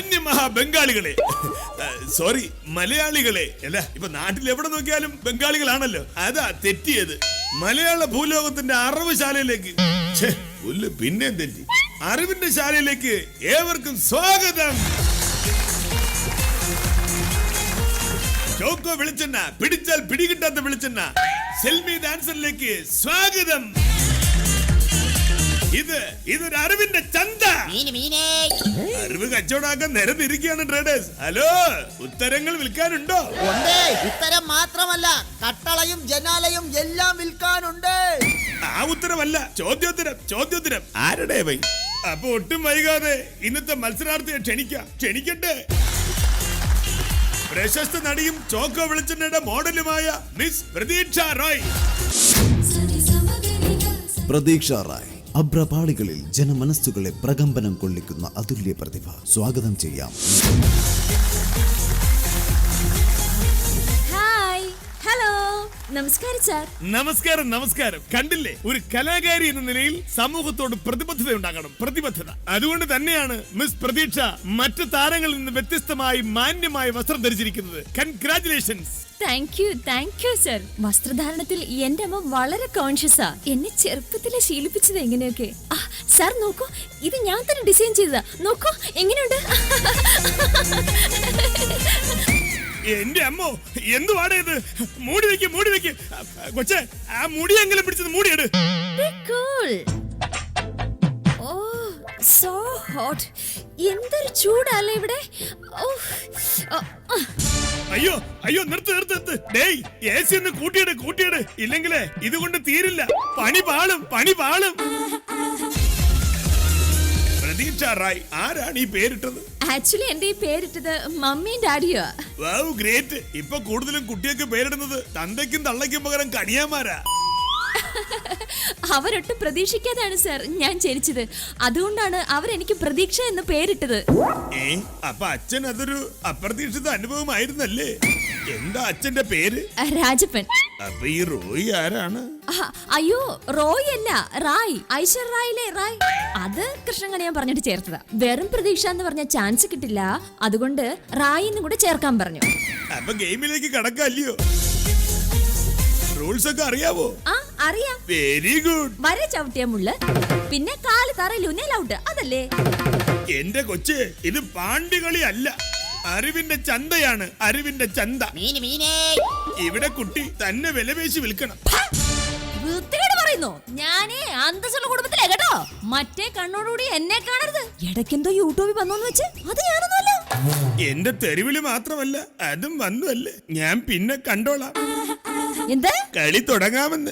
മാന്യമഹാ ബംഗാളികളെ sorry മലയാളികളെ. അല്ല ഇപ്പൊ നാട്ടിൽ എവിടെ നോക്കിയാലും ബംഗാളികളാണല്ലോ. അതാ തെറ്റിയത്. മലയാള ഭൂലോകത്തിന്റെ അറിവ് ശാലയിലേക്ക്. പിന്നെ തെറ്റി. അറിവിന്റെ ശാലയിലേക്ക് ഏവർക്കും സ്വാഗതം. ചോക്കോ വെളിച്ചെണ്ണ പിടിച്ചാൽ പിടികിട്ടാത്ത വെളിച്ചെണ്ണ. സെൽമി ഡാൻസറിലേക്ക് സ്വാഗതം. ഇത് ഇതൊരു അറിവിന്റെ ചന്ത. മീന് മീനേ. അറിവ് കച്ചവടാക്കാൻ നിരന്നിരിക്കുകയാണ് ട്രേഡേഴ്സ് ഹലോ ഉത്തരങ്ങൾ വിൽക്കാനുണ്ടോ? ഉണ്ട്. ഉത്തരം മാത്രമല്ല കട്ടളയും ജനാലയും എല്ലാം വിൽക്കാനുണ്ട്. ആ ഉത്തരമല്ല ചോദ്യോത്തരം ചോദ്യോത്തരം. ആരുടെ വൈ? അപ്പൊ ഒട്ടും വൈകാതെ ഇന്നത്തെ മത്സരാർത്ഥിയെ ക്ഷണിക്കാം. ക്ഷണിക്കട്ടെ. പ്രശസ്ത നടിയും ചോക്കോ വെളിച്ചെണ്ണയുടെ മോഡലുമായ മിസ് പ്രതീക്ഷ റോയ്. പ്രതീക്ഷ റായ്. അഭ്രപാളികളിൽ ജനമനസ്സുകളെ പ്രകമ്പനം കൊള്ളിക്കുന്ന അതുല്യ പ്രതിഭ സ്വാഗതം ചെയ്യാം. നമസ്കാരം സാർ. നമസ്കാരം നമസ്കാരം. കണ്ടില്ലേ? ഒരു കലാകാരി എന്ന നിലയിൽ സമൂഹത്തോട് പ്രതിബദ്ധത ഉണ്ടാകണം. പ്രതിബദ്ധത. അതുകൊണ്ട് തന്നെയാണ് മിസ് പ്രതീക്ഷ മറ്റു താരങ്ങളിൽ നിന്ന് വ്യത്യസ്തമായി മാന്യമായ വസ്ത്രം ധരിച്ചിരിക്കുന്നത്. Congratulations thank you thank you sir വസ്ത്രധാരണത്തിൽ എന്റെ അമ്മ വളരെ കോൺഷ്യസാ എന്നെ ചെറുപ്പത്തിലെ ശീലിപ്പിച്ചത് എങ്ങനെയൊക്കെ? ആ സാർ നോക്കൂ. ഇത് ഞാൻ തന്നെ ഡിസൈൻ ചെയ്തതാ. നോക്കൂ എങ്ങനെയുണ്ട്? എന്റെ അമ്മോ എന്തുവാടേ ഇത്? മൂടി വെക്ക് മൂടി വെക്ക്. കൊച്ചെ ആ മുടിയെങ്കിലും പിടിച്ചത് മൂടിയെടു. ഓ സോ ഹോട്ട് എന്തൊരു ചൂടല്ലേ ഇവിടെ. അയ്യോ അയ്യോ നിർത്ത് നിർത്ത് നിർത്ത്. ഡേയ് എ സി ഒന്ന് കൂട്ടിയിട് കൂട്ടിയിട്. ഇല്ലെങ്കിലേ ഇതുകൊണ്ട് തീരില്ല. പണി പാളും പണി പാളും. പ്രതീക്ഷ റായ് ആരാണ് ഈ പേരിട്ടത്? ആക്ച്വലി എന്റെ ഈ പേരിട്ടത് മമ്മിയും ഡാഡിയോ വൗ ഗ്രേറ്റ്. ഇപ്പൊ കൂടുതലും കുട്ടിയൊക്കെ പേരിടുന്നത് തന്തയ്ക്കും തള്ളയ്ക്കും പകരം കണിയാമാരാ അവരൊട്ടും പ്രതീക്ഷിക്കാതെയാണ് സർ ഞാൻ ജനിച്ചത്. അതുകൊണ്ടാണ് അവരെനിക്ക് പ്രതീക്ഷ എന്ന് പേരിട്ടത്. ഏ അപ്പൊ അച്ഛൻ അതൊരു അപ്രതീക്ഷിത അനുഭവമായിരുന്നല്ലേ? എന്താ അച്ഛന്റെ പേര്? രാജപ്പൻ. അപ്പൊ ഈ റോയി ആരാണ്? അയ്യോ റോയ് അല്ല റായ്. ഐശ്വർ റായിലെ റായ്? അത് കൃഷ്ണൻ ഞാൻ പറഞ്ഞിട്ട് ചേർത്തതാ. വെറും പ്രതീക്ഷ എന്ന് പറഞ്ഞ ചാൻസ് കിട്ടില്ല. അതുകൊണ്ട് റായി എന്നും കൂടെ ചേർക്കാൻ പറഞ്ഞു. അപ്പൊ ഗെയിമിലേക്ക് കടക്കല്ലയോ റൂൾസ് ഒക്കെ അറിയാവോ? ആ അറിയാം. വെരി ഗുഡ് വരെ ചവിട്ടിയ മുള്ള്. പിന്നെ കാൽ തറയിൽ ലൗട്ട് അതല്ലേ? എന്റെ കൊച്ചേ ഇത് പാണ്ടികളി അല്ല. അറിവിന്റെ ചന്തയാണ് അറിവിന്റെ ചന്ത. മീന് മീനേ. ഇവിടെ കുട്ടി തന്നെ വിലപേശി വിൽക്കണം. വൃത്തികേട് പറയുന്നു. ഞാനേ അന്തസ്സുള്ള കുടുംബത്തിലെ കേട്ടോ. മറ്റേ കണ്ണോടുകൂടി എന്നെ കാണരുത്. ഇടയ്ക്കെന്തോ യൂട്യൂബിൽ വന്നോന്ന് വെച്ച് അത് ഞാനൊന്നുമല്ല. എന്റെ തെരുവിളി മാത്രമല്ല അതും വന്നുവല്ലേ. ഞാൻ പിന്നെ കണ്ടോളാം. എന്താ? കളി തുടങ്ങാമെന്ന്.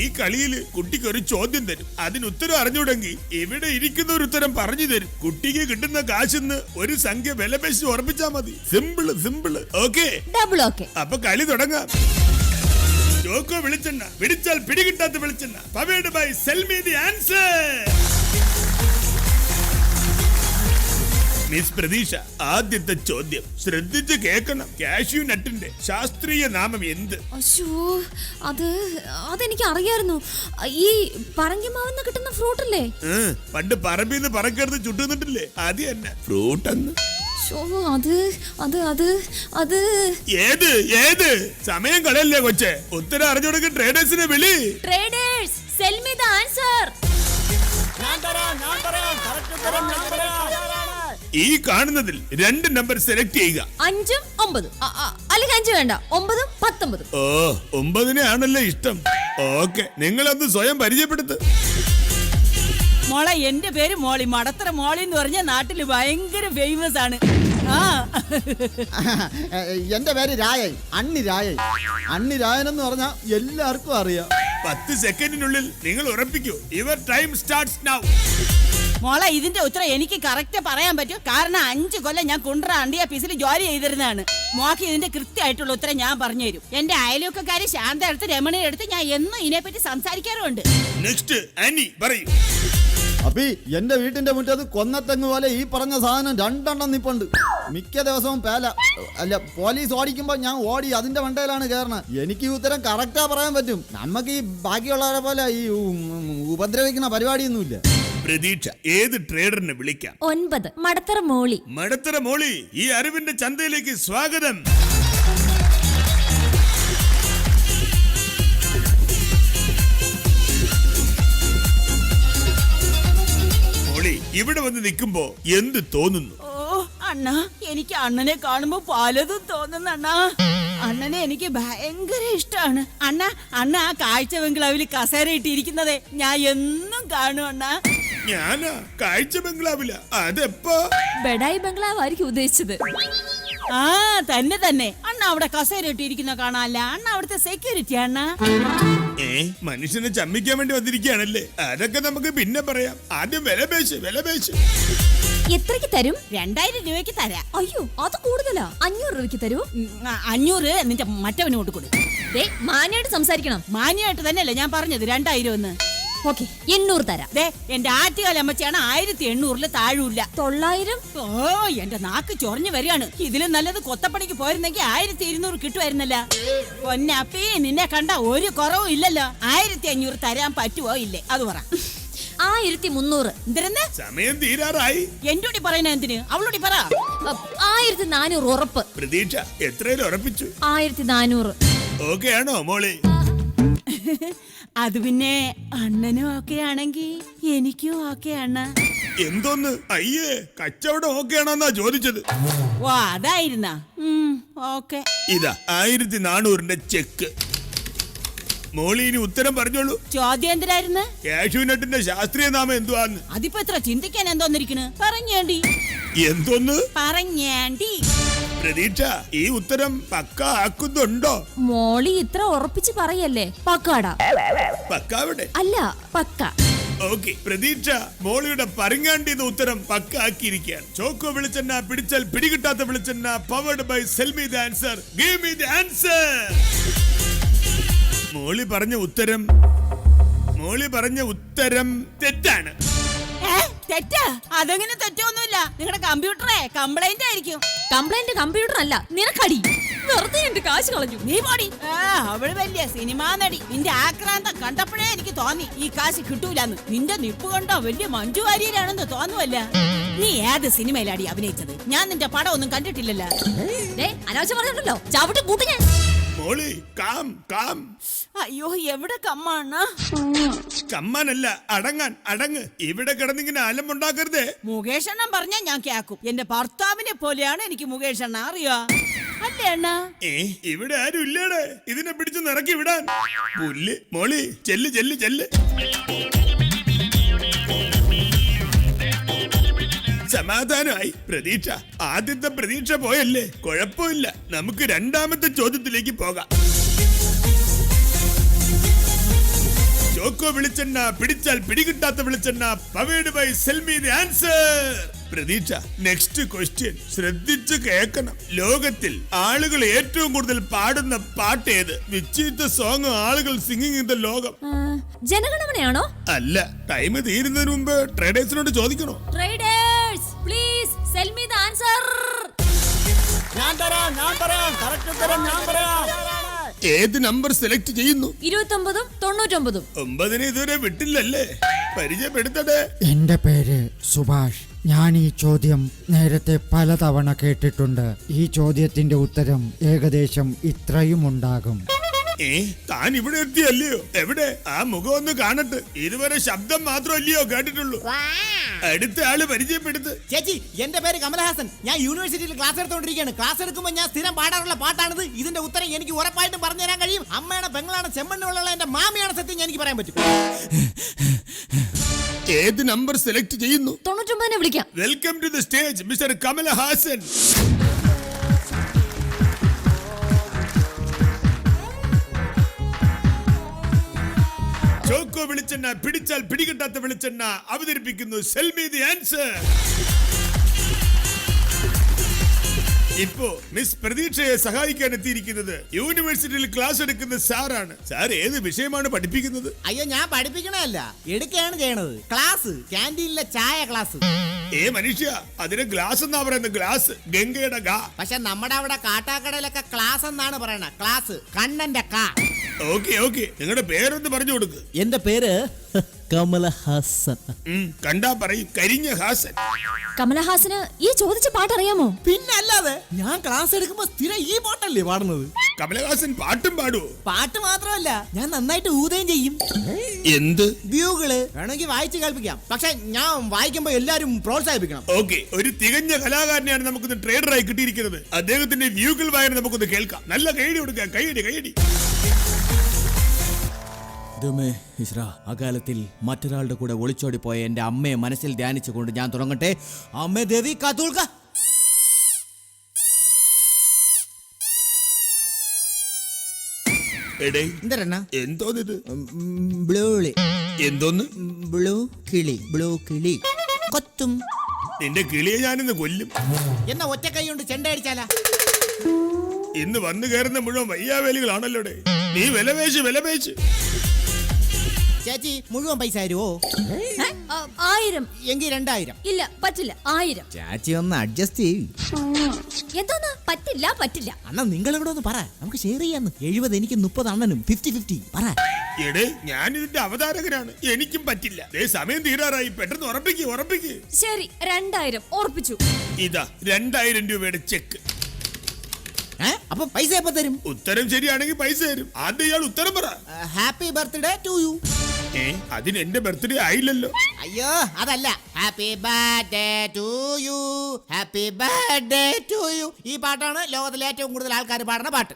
ഈ കളിയിൽ കുട്ടിക്ക് ഒരു ചോദ്യം തരും. അതിന് ഉത്തരം അറിഞ്ഞുടങ്ങി ഇവിടെ ഇരിക്കുന്ന ഒരു ഉത്തരം പറഞ്ഞു തരും. കുട്ടിക്ക് കിട്ടുന്ന കാശിന്ന് ഒരു സംഖ്യ വിലപേശി ഉറപ്പിച്ചാ മതി. Simple simple okay double okay അപ്പൊ കളി തുടങ്ങാം. ചോക്കോ വെളിച്ചെണ്ണ. പിടിച്ചാൽ പിടികിട്ടാത്ത വെളിച്ചെണ്ണ. Powered by sell me the answer miss Pratheeksha ആദ്യത്തെ ചോദ്യം. ശ്രദ്ധിച്ച് കേൾക്കണം. കാഷ്യൂ നട്ടിന്റെ ശാസ്ത്രീയ നാമം എന്ത്? അശോ അത് അതെനിക്ക് അറിയായിരുന്നു. ഈ പറങ്കിമാവെന്ന് കിട്ടുന്ന ഫ്രൂട്ട് അല്ലേ ഏ, പണ്ട് പറമ്പിന്ന് പറക്കരുത് ചുട്ടുന്നിട്ടില്ലേ? അത് തന്നെ. ഫ്രൂട്ട് എന്ന് ഷോ അത് അത് അത് അത്. ഏത് ഏത്? സമയം കളയല്ലേ കൊച്ചെ. ഉത്തരം അറിഞ്ഞു കൊടുക്കുന്ന ട്രേഡേഴ്സിനെ വിളി. Traders sell me the answer ഈ കാണുന്നതിൽ രണ്ട് നമ്പർ സെലക്ട് ചെയ്യുക. അഞ്ചും ഒമ്പതും. അ, അ, അല്ലെങ്കിൽ അഞ്ച് വേണ്ട. ഒമ്പതും പത്തൊമ്പതും. ഓ ഒമ്പതിനെ ആണല്ലേ ഇഷ്ടം. ഓക്കെ നിങ്ങളൊന്ന് സ്വയം പരിചയപ്പെടുത്ത്. മോളെ എന്റെ പേര് മോളി. മടത്തറ മോളി എന്ന് പറഞ്ഞ നാട്ടിൽ ഭയങ്കര ഫേമസ് ആണ്. ആ. എന്റെ പേര് രായൻ. അണ്ണി രായൻ. അണ്ണി രായൻ എന്ന് പറഞ്ഞാൽ എല്ലാവർക്കും അറിയാം. പത്ത് സെക്കൻഡിനുള്ളിൽ നിങ്ങൾ ഉറപ്പിക്കൂ. യുവർ ടൈം സ്റ്റാർട്ട്സ് നൗ മോളെ ഇതിന്റെ ഉത്തരം എനിക്ക് കറക്റ്റ് പറയാൻ പറ്റും. കാരണം അഞ്ചു കൊല്ലം ഞാൻ കുണ്ട്ര അണ്ടിയ ഓഫീസിൽ ജോലി ചെയ്തിരുന്നതാണ്. മോക്ക് ഇതിന്റെ കൃത്യമായിട്ടുള്ള ഉത്തരം ഞാൻ പറഞ്ഞു തരും. എന്റെ അയൽവക്കക്കാരി ശാന്ത എടുത്ത് രമണി എടുത്ത് ഞാൻ എന്നും ഇതിനെപ്പറ്റി സംസാരിക്കാറുണ്ട് നെക്സ്റ്റ് ആനി പറയൂ. അപ്പി എന്റെ വീട്ടിന്റെ മുറ്റത്ത് കൊന്നത്തെങ്ങ് പോലെ ഈ പറഞ്ഞ സാധനം രണ്ടെണ്ണം നിപ്പുണ്ട്. മിക്ക ദിവസവും പേല അല്ല പോലീസ് ഓടിക്കുമ്പോ ഞാൻ ഓടി അതിന്റെ വണ്ടയിലാണ് കയറണത് എനിക്ക് ഈ ഉത്തരം കറക്റ്റാ പറയാൻ പറ്റും. നമുക്ക് ഈ ബാക്കിയുള്ളവരെ പോലെ ഈ ഉപദ്രവിക്കുന്ന പരിപാടിയൊന്നുമില്ല. പ്രതീക്ഷ. ഏത് ട്രേഡറിനെ വിളിക്കാം? ഒൻപത്. മടത്തറ മോളി. മടത്തറ മോളി ഈ അറിവിന്റെ ചന്തയിലേക്ക് സ്വാഗതം. മോളി ഇവിടെ വന്ന് നിൽക്കുമ്പോ എന്ത് തോന്നുന്നു? ഓ അണ്ണ എനിക്ക് അണ്ണനെ കാണുമ്പോ പലതും തോന്നുന്നു അണ്ണ. അണ്ണനെ എനിക്ക് ഭയങ്കര ഇഷ്ടമാണ്. അണ്ണ അണ്ണ ആ കാഴ്ച ബംഗ്ലാവിൽ കസേര ഇട്ടിരിക്കുന്നതേ ഞാൻ എന്നും കാണും അണ്ണ. ഞാനാ? കാഴ്ച ബംഗ്ലാവില. അതെപ്പോ? ബെഡായി ബംഗ്ലാവ് ആയിരിക്കും ഉദ്ദേശിച്ചത്. ആ തന്നെ തന്നെ. അണ്ണ അവിടെ കസേര ഇട്ടിരിക്കുന്ന കാണാല്ല. അണ്ണ അവിടുത്തെ സെക്യൂരിറ്റി അണ്ണ ഏ മനുഷ്യനെ ചമ്മിക്കാൻ വേണ്ടി വന്നിരിക്കുകയാണല്ലേ? അതൊക്കെ നമുക്ക് പിന്നെ പറയാം. ആദ്യം വില പേശ് വില പേശ്. എത്രക്ക് തരും? രണ്ടായിരം രൂപയ്ക്ക് തരാം. അയ്യോ അത് കൂടുതലാ. അഞ്ഞൂറ് രൂപയ്ക്ക് തരൂ? ഉം, ആ, അഞ്ഞൂറ് നിന്റെ മറ്റവന് കൊണ്ട് കൊടു ദേ മാന്യായിട്ട് സംസാരിക്കണം. മാന്യമായിട്ട് തന്നെയല്ലേ ഞാൻ പറഞ്ഞത് രണ്ടായിരം എന്ന്. ഓക്കെ എണ്ണൂറ് തരാം. ദേ എന്റെ ആറ്റുകാല അമ്മച്ചാണ് ആയിരത്തി എണ്ണൂറിൽ താഴൂല്ല തൊള്ളായിരം? ഓ എന്റെ നാക്ക് ചൊറഞ്ഞു വരികയാണ്. ഇതിലും നല്ലത് കൊത്തപ്പണിക്ക് പോയിരുന്നെങ്കിൽ ആയിരത്തി ഇരുന്നൂറ് കിട്ടുമായിരുന്നല്ല. പൊന്നപ്പി നിന്നെ കണ്ട ഒരു കുറവും ഇല്ലല്ലോ. ആയിരത്തി അഞ്ഞൂറ് തരാൻ പറ്റുമോ ഇല്ലേ? അത് പറ. ആയിരത്തി മുന്നൂറ്. എന്തിരുന്ന്? സമയം തീരാറായി. എന്നോടി പറയുന്ന എന്തിന്? അവളോടി പറ. ആയിരത്തി നാനൂറ് ഉറപ്പ്. പ്രതീക്ഷ എത്രയിൽ ഉറപ്പിച്ചു? ആയിരത്തി നാനൂറ്. ഓക്കെ ആണോ മോളെ അത് പിന്നെ അണ്ണനും ഓക്കെ ആണെങ്കി എനിക്കും ഓക്കെ അണ്ണ. എന്തോന്ന്? അയ്യേ കച്ചവടം ഓക്കെ ആണോന്നാ ചോദിച്ചത്. ഓ അതായിരുന്ന. ഓക്കെ ഇതാ ആയിരത്തി നാനൂറിന്റെ ചെക്ക് മോളി ഇനി ഉത്തരം പറഞ്ഞോളൂ. ചോദ്യം എന്തിനായിരുന്നു? കാഷ്യൂനട്ടിന്റെ ശാസ്ത്രീയ നാമം എന്തുവാന്ന്? അതിപ്പോ എത്ര ചിന്തിക്കാൻ എന്തോന്നിരിക്കണ്? പറഞ്ഞേണ്ടി. എന്തോന്ന്? പറഞ്ഞേണ്ടി. പ്രതീക്ഷ ഈ ഉത്തരം പക്ക ആക്കുന്നുണ്ടോ? മോളി ഇത്ര ഉറപ്പിച്ച് പറയല്ലേ? പക്കാടാ. പക്കാവിടെ അല്ല പക്ക. ഓക്കെ പ്രതീക്ഷ മോളിയുടെ പരങ്ങാണ്ടി ഉത്തരം പക്ക ആക്കിയിരിക്കുകയാണ് ചോക്കോ വെളിച്ചെണ്ണ പിടിച്ചാൽ പിടികിട്ടാത്ത വെളിച്ചെണ്ണ powered by sell me the answer give me the answer Molly പറഞ്ഞ ഉത്തരം മോളി പറഞ്ഞ ഉത്തരം തെറ്റാണ്. തെറ്റാ? അതങ്ങനെ തെറ്റൊന്നുമില്ല. നിങ്ങളുടെ കമ്പ്യൂട്ടറെ കംപ്ലൈന്റ് ആയിരിക്കും. കംപ്ലൈന്റ് കമ്പ്യൂട്ടർ അല്ല നിനക്കടി. വെറുതെ എന്റെ കാശ് കളഞ്ഞു. നീ പോടി. ആ, അവൾ വലിയ സിനിമാ നടി. നിന്റെ ആക്രാന്തം കണ്ടപ്പോഴേ എനിക്ക് തോന്നി ഈ കാശ് കിട്ടൂലെന്ന്. നിന്റെ നിപ്പ് കണ്ടോ വലിയ മഞ്ജു വാര്യരാണെന്ന് തോന്നുവല്ല. നീ ഏത് സിനിമയിലാടി അഭിനയിച്ചത്? ഞാൻ നിന്റെ പടം ഒന്നും കണ്ടിട്ടില്ലല്ലോ. ദേ, അനാവശ്യം പറഞ്ഞിട്ടുണ്ടല്ലോ. ചവിട്ടി കൂട്ടി ഞാൻ. മോളി കാം കാം. അയ്യോ എവിടെ കമ്മാണ്? കമ്മാനല്ല അടങ്ങാൻ അടങ്ങ്. ഇവിടെ കിടന്നിങ്ങനെ അലമ്പുണ്ടാക്കരുതേ. മുകേഷ് അണ്ണൻ പറഞ്ഞാ ഞാൻ കേക്കും. എന്റെ ഭർത്താവിനെ പോലെയാണ് എനിക്ക് മുകേഷ് അണ്ണ അറിയാ? അല്ലേ അണ്ണ? ഏ ഇവിടെ ആരും ഇല്ലേടെ. ഇതിനെ പിടിച്ച് നിറക്കി വിടാൻ. പുല്ല് മോളി ചെല്ല് ചെല്ല് ചെല്ല്. സമാധാനമായി. പ്രതീക്ഷ. ആദ്യത്തെ പ്രതീക്ഷ പോയല്ലേ? കുഴപ്പമില്ല. നമുക്ക് രണ്ടാമത്തെ ചോദ്യത്തിലേക്ക് പോകാം. ചോക്കോ വെളിച്ചെണ്ണ പിടിച്ചാൽ പിടികിട്ടാത്ത വെളിച്ചെണ്ണ powered by sell me the answer. Pratheeksha next question. ശ്രദ്ധിച്ച് കേൾക്കണം. ലോകത്തിൽ ആളുകൾ ഏറ്റവും കൂടുതൽ പാടുന്ന പാട്ട് ഏത്? വിച്ചീത്ത സോങ് ആളുകൾ സിംഗിങ് ഇൻ ദ ലോകം. ജനഗണമനയാണോ? അല്ല ടൈം തീരുന്നതിന് മുമ്പ് ട്രേഡേഴ്സിനോട് ചോദിക്കണോ? Traders please sell me the answer ഞാൻ തരാം ഞാൻ തരാം. കറക്റ്റ് ഉത്തരം ഞാൻ പറയാം ഏത് നമ്പർ സെലക്ട് ചെയ്യുന്നു? ഇരുപത്തൊമ്പതും തൊണ്ണൂറ്റൊമ്പതും. ഒമ്പതിനെ ഇതുവരെ വിട്ടില്ലല്ലേ? പരിചയപ്പെടുത്തത് എന്റെ പേര് സുഭാഷ്. ഞാൻ ഈ ചോദ്യം നേരത്തെ പലതവണ കേട്ടിട്ടുണ്ട്. ഈ ചോദ്യത്തിന്റെ ഉത്തരം ഏകദേശം ഇത്രയും ഉണ്ടാകും. ഏ താൻ ഇവിടെ എത്തിയല്ലയോ? എവിടെ? ആ മുഖം ഒന്ന് കാണട്ടെ. ഇതുവരെ ശബ്ദം മാത്രമല്ലയോ കേട്ടിട്ടുള്ളൂ. അടുത്ത ആൾ പരിചയപ്പെടുത്ത്. ചേച്ചി എന്റെ പേര് കമലഹാസൻ. ഞാൻ യൂണിവേഴ്സിറ്റിയിൽ ക്ലാസ് എടുത്തോണ്ടിരിക്കുകയാണ്. ക്ലാസ് എടുക്കുമ്പോൾ ഞാൻ സ്ഥിരം പാടാറുള്ള പാട്ടാണിത്. ഇതിന്റെ ഉത്തരം എനിക്ക് ഉറപ്പായിട്ടും പറഞ്ഞു തരാൻ കഴിയും. അമ്മയാണ് പെങ്ങളാണ് ചെമ്മണ്ണുള്ള എന്റെ മാമിയാണ് സത്യം എനിക്ക് പറയാൻ പറ്റും. ഏത് നമ്പർ സെലക്ട് ചെയ്യുന്നു? തൊണ്ണൂറ്റൊമ്പതിനെ വിളിക്കാം. Welcome to the stage mister Kamalahasan. Choco വെളിച്ചെണ്ണ പിടിച്ചാൽ പിടികിട്ടാത്ത വെളിച്ചെണ്ണ അവതരിപ്പിക്കുന്നു. സെൽമി ദി ആൻസർ ഇപ്പോ മിസ് പ്രതീക്ഷയെ സഹായിക്കാൻ എത്തിയിരിക്കുന്നത് യൂണിവേഴ്സിറ്റിയിൽ ക്ലാസ് എടുക്കുന്ന സാറാണ് സാർ ഏത് വിഷയമാണ് പഠിപ്പിക്കുന്നത്? അയ്യോ ഞാൻ പഠിപ്പിക്കണല്ല എടുക്കുകയാണ് ചെയ്യണത്. ക്ലാസ് ക്യാന്റീനിലെ ചായ ക്ലാസ് ഏ മനുഷ്യ അതിന് ഗ്ലാസ് എന്നാ പറയുന്നത്? ഗ്ലാസ് ഗംഗയുടെ ഗാ. പക്ഷെ നമ്മുടെ അവിടെ കാട്ടാക്കടയിലൊക്കെ ക്ലാസ് എന്നാണ് പറയണത് ക്ലാസ് കണ്ണന്റെ കാ. Okay okay. നിങ്ങളുടെ പേരൊന്ന് പറഞ്ഞു കൊടുക്ക്. എന്റെ പേര് കമലഹാസൻ. കണ്ടാ പറയും കരിഞ്ഞ ഹാസൻ. കമലഹാസന് ഈ ചോദിച്ച പാട്ട് അറിയാമോ പിന്നല്ലാതെ ഞാൻ ക്ലാസ് എടുക്കുമ്പോ സ്ഥിരം ഈ പാട്ടല്ലേ പാടുന്നത്. കമലഹാസൻ പാട്ടും പാടുവോ? പാട്ട് മാത്രമല്ല ഞാൻ നന്നായിട്ട് ഊതയും ചെയ്യും. എന്ത്? വ്യൂകൾ വേണമെങ്കിൽ വായിച്ച് കേൾപ്പിക്കാം. പക്ഷെ ഞാൻ വായിക്കുമ്പോ എല്ലാരും പ്രോത്സാഹിപ്പിക്കണം. ഓക്കെ ഒരു തികഞ്ഞ കലാകാരനെയാണ് നമുക്കൊന്ന് ട്രേഡറായി കിട്ടിയിരിക്കുന്നത്. അദ്ദേഹത്തിന്റെ വ്യൂകൾ വായന നമുക്കൊന്ന് കേൾക്കാം. നല്ല കൈയടി കൊടുക്കാം കൈയടി കൈയടി. ദമേ ഇസ്ര അകാലത്തിൽ മറ്റൊരാളുടെ കൂടെ ഒളിച്ചോടി പോയ എന്റെ അമ്മയെ മനസ്സിൽ ധ്യാനിച്ചുകൊണ്ട് ഞാൻ തുടങ്ങട്ടെ? അമ്മേ ദേവി കാത്തൂൾക്ക എടേ എന്തരണ്ണ എന്തോന്നിത്? ബ്ലൂളി എന്തോന്ന്? ബ്ലൂ കിളി ബ്ലൂ കിളി. കൊത്തും. നിന്റെ കിളിയെ ഞാനിന്ന് കൊല്ലും. എന്നാ ഒറ്റ കൈ കൊണ്ട് ചെണ്ട അടിച്ചാലാ? ഇന്ന് വന്നു കയറുന്ന മുഴുവൻ വയ്യാവേലികളാണല്ലോടെ. നീ വിലപേശ് വിലപേശ്. ചേച്ചി മുഴുവൻ പൈസ തരുവോ? ആ, ആയിരം. എങ്കിൽ രണ്ടായിരം. ഇല്ല പറ്റില്ല ആയിരം. ചാച്ചി ഒന്ന് അഡ്ജസ്റ്റ് ചെയ്യൂ. എന്തോന്ന്? പറ്റില്ല പറ്റില്ല. അണ്ണ നിങ്ങൾ ഇവിടെ ഒന്ന് പറ. നമുക്ക് ഷെയർ ചെയ്യാന്ന്. എഴുപത് എനിക്ക് മുപ്പത് അണ്ണനും. ഫിഫ്റ്റി ഫിഫ്റ്റി പറ. എടേ ഞാൻ ഇതിന്റെ അവതാരകനാണ്. എനിക്കും പറ്റില്ല. ദേ സമയം തീരാറായി. പെട്ടെന്ന് ഉറപ്പിക്ക് ഉറപ്പിക്ക്. ശരി രണ്ടായിരം. ഓർപ്പിച്ചു ഇതാ രണ്ടായിരം രൂപയുടെ ചെക്ക് ഏ? അപ്പൊ പൈസ എപ്പോ തരും? ഉത്തരം ശരിയാണെങ്കിൽ പൈസ തരും. ആദ്യം ഇയാൾ ഉത്തരം പറ. Happy birthday to you. അതിന് എന്റെ ബർത്ത്ഡേ ആയില്ലല്ലോ. അയ്യോ അതല്ല. Happy birthday to you happy birthday to you ഈ പാട്ടാണ് ലോകത്തിലെ ഏറ്റവും കൂടുതൽ ആൾക്കാർ പാടുന്ന പാട്ട്.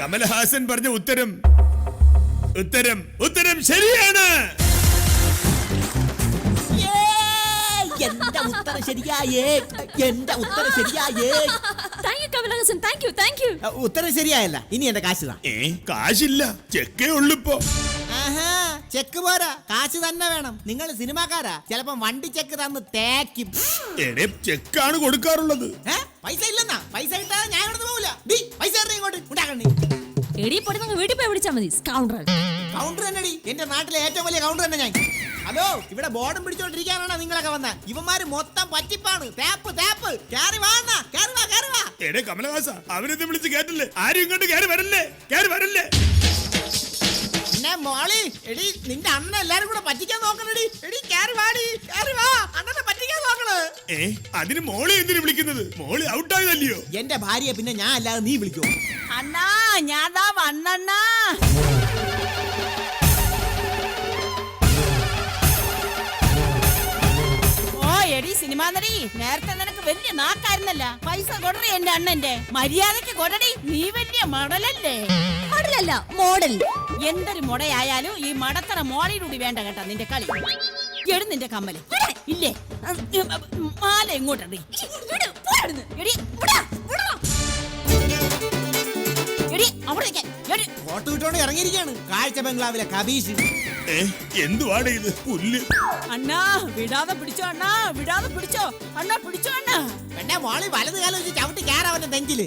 കമൽഹാസൻ പറഞ്ഞ ഉത്തരം. ഉത്തരം ഉത്തരം ശരിയാണ്. എന്റെ ഉത്തരം ശരിയായേ. എന്റെ ഉത്തരം ശരിയായേ. Thank you Kamalahasan. Thank you thank you ഉത്തരം ശരിയായല്ല. ഇനി എന്റെ കാശ് കാശില്ല. ചെക്കേ ഉള്ളിപ്പോ ചെക്ക് പോരാ. കാശ് തന്നെ വേണം. നിങ്ങൾ സിനിമാക്കാരാ. ചിലപ്പം വണ്ടി ചെക്ക് തന്ന് തേക്കും. എടേ ചെക്കാണ് കൊടുക്കാറുള്ളത്. ഏ? പൈസ ഇല്ലെന്നാ? പൈസ ഇട്ടാ ഞാൻ ഇവിടെ പോകില്ല ഡി പൈസ തരണേ ഇങ്ങോട്ട്. ഉണ്ടാക്കണേ എടി പൊടി നിങ്ങൾ വീട്ടിൽ പോയി വിളിച്ചാൽ മതി. സ്കൗണ്ടർ കൗണ്ടർ തന്നെ എന്റെ നാട്ടിലെ ഏറ്റവും വലിയ കൗണ്ടർ തന്നെ ഞാൻ. ഹലോ ഇവിടെ ബോർഡും പിടിച്ചോണ്ടിരിക്കാനാണ് നിങ്ങളൊക്കെ വന്ന? ഇവന്മാര് മൊത്തം പറ്റിപ്പാണ്. തേപ്പ് തേപ്പ് കേറി വാ കേറി വാ കേറി വാ. എടേ കമലഹാസ അവരെന്നെ വിളിച്ച് കേട്ടില്ലേ ആരും ഇങ്ങോട്ട് കയറി വരല്ലേ? കയറി വരല്ലേ? പിന്നെ മോളി എടി നിന്റെ അണ്ണ എല്ലാരും കൂടെ പറ്റിക്കാൻ നോക്കണടി. എടി കേറി വാടി കേറി വാ. അണ്ണനെ പറ്റിക്കാൻ നോക്കണ്. ഏ അതിന് മോളി എന്തിനു വിളിക്കുന്നത്? മോളി ഔട്ട് ഔട്ടായതല്ലയോ എന്റെ ഭാര്യയെ പിന്നെ ഞാൻ അല്ലാതെ നീ വിളിക്കോ? അണ്ണാ ഞാതാ വണ്ണണ്ണാ ഓ എടി സിനിമാ നടി നേരത്തെ നിനക്ക് വലിയ നാക്കായിരുന്നല്ല. പൈസ കൊടറി എന്റെ അണ്ണന്റെ. മര്യാദയ്ക്ക് കൊടടി നീ വലിയ മടലല്ലേ? മോഡലല്ല മോഡൽ. എന്തൊരു മുടയായാലും ഈ മടത്തറ മോളയിലൂടി വേണ്ട കേട്ടാ നിന്റെ കളി. എടു നിന്റെ കമ്മൽ. ഇല്ലേ? മാല എങ്ങോട്ടടി എടി എടി അവിടെ ഫോട്ടോ ഇട്ടോണ്ട് ഇറങ്ങിയിരിക്കാണ്. കാഴ്ച ബംഗ്ലാവിലെ കബീഷ്. എന്തുവാണ് ഇത്? പുല്ല്. അണ്ണാ വിടാതെ പിടിച്ചോ അണ്ണാ വിടാതെ പിടിച്ചോ. അണ്ണാ പിടിച്ചോ അണ്ണാ. പിന്നെ മോളി വലത് കാലം വെച്ച് ചവിട്ടി കയറാവന്റെ നെഞ്ചിൽ.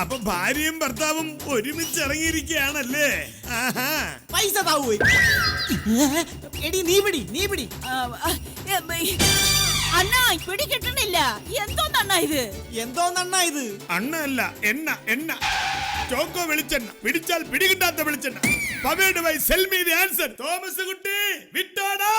അപ്പൊ ഭാര്യയും ഭർത്താവും ഒരുമിച്ച് ഇറങ്ങിയിരിക്കുകയാണല്ലേ ആഹാ. പൈസ താവൂ. എടി നീ പിടി നീ പിടി. അണ്ണാ പിടി കിട്ടണില്ല. എന്തോന്നണ്ണാ ഇത്? എന്തോന്നണ്ണ ഇത്? അണ്ണ അല്ല എണ്ണ എണ്ണ. ചോക്കോ വെളിച്ചെണ്ണ. പിടിച്ചാൽ പിടികിട്ടാത്ത വെളിച്ചെണ്ണ. Powered by sell me the answer. Thomas കുട്ടി വിട്ടോടാ!